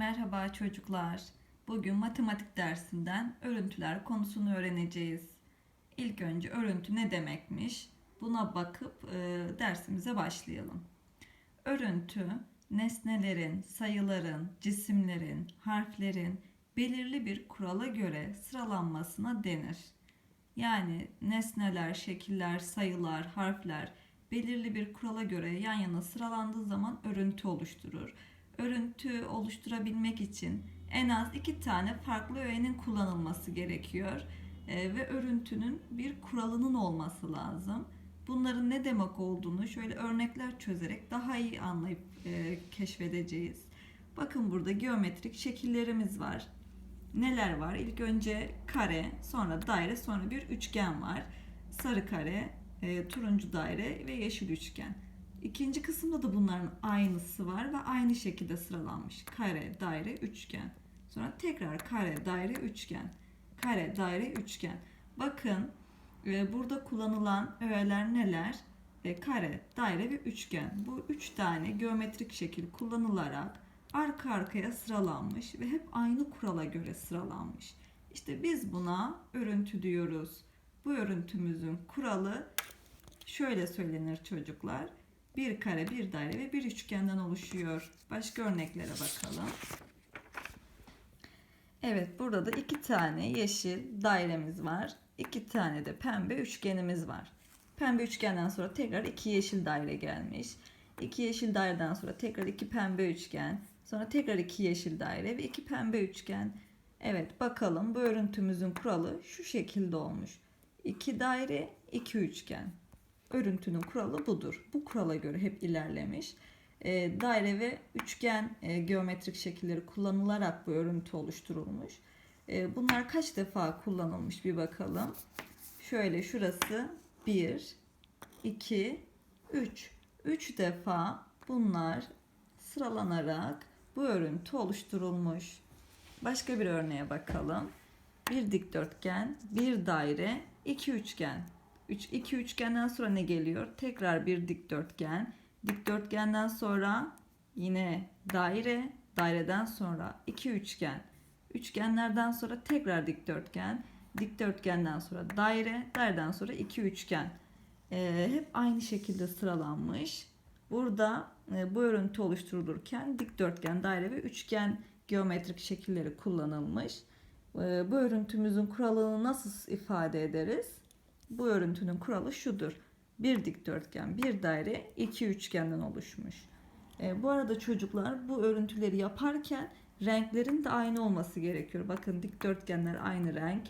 Merhaba çocuklar. Bugün matematik dersinden örüntüler konusunu öğreneceğiz. İlk önce örüntü ne demekmiş? Buna bakıp e, dersimize başlayalım. Örüntü, nesnelerin, sayıların, cisimlerin, harflerin belirli bir kurala göre sıralanmasına denir. Yani nesneler, şekiller, sayılar, harfler belirli bir kurala göre yan yana sıralandığı zaman örüntü oluşturur örüntü oluşturabilmek için en az iki tane farklı öğenin kullanılması gerekiyor Ee, ve örüntünün bir kuralının olması lazım. Bunların ne demek olduğunu şöyle örnekler çözerek daha iyi anlayıp e, keşfedeceğiz. Bakın burada geometrik şekillerimiz var. Neler var? İlk önce kare, sonra daire, sonra bir üçgen var. Sarı kare, e, turuncu daire ve yeşil üçgen. İkinci kısımda da bunların aynısı var ve aynı şekilde sıralanmış. Kare, daire, üçgen. Sonra tekrar kare, daire, üçgen. Kare, daire, üçgen. Bakın e, burada kullanılan öğeler neler? E, kare, daire ve üçgen. Bu üç tane geometrik şekil kullanılarak arka arkaya sıralanmış ve hep aynı kurala göre sıralanmış. İşte biz buna örüntü diyoruz. Bu örüntümüzün kuralı şöyle söylenir çocuklar. Bir kare, bir daire ve bir üçgenden oluşuyor. Başka örneklere bakalım. Evet, burada da iki tane yeşil dairemiz var. İki tane de pembe üçgenimiz var. Pembe üçgenden sonra tekrar iki yeşil daire gelmiş. İki yeşil daireden sonra tekrar iki pembe üçgen. Sonra tekrar iki yeşil daire ve iki pembe üçgen. Evet bakalım bu örüntümüzün kuralı şu şekilde olmuş. İki daire, iki üçgen örüntünün kuralı budur. Bu kurala göre hep ilerlemiş. E, daire ve üçgen e, geometrik şekilleri kullanılarak bu örüntü oluşturulmuş. E, bunlar kaç defa kullanılmış bir bakalım. Şöyle şurası 1, 2, 3. 3 defa bunlar sıralanarak bu örüntü oluşturulmuş. Başka bir örneğe bakalım. Bir dikdörtgen, bir daire, iki üçgen. 3 2 üçgenden sonra ne geliyor? Tekrar bir dikdörtgen. Dikdörtgenden sonra yine daire, daireden sonra iki üçgen. Üçgenlerden sonra tekrar dikdörtgen. Dikdörtgenden sonra daire, daireden sonra iki üçgen. Ee, hep aynı şekilde sıralanmış. Burada e, bu örüntü oluşturulurken dikdörtgen, daire ve üçgen geometrik şekilleri kullanılmış. Ee, bu örüntümüzün kuralını nasıl ifade ederiz? Bu örüntünün kuralı şudur. Bir dikdörtgen, bir daire, iki üçgenden oluşmuş. E, bu arada çocuklar bu örüntüleri yaparken renklerin de aynı olması gerekiyor. Bakın dikdörtgenler aynı renk,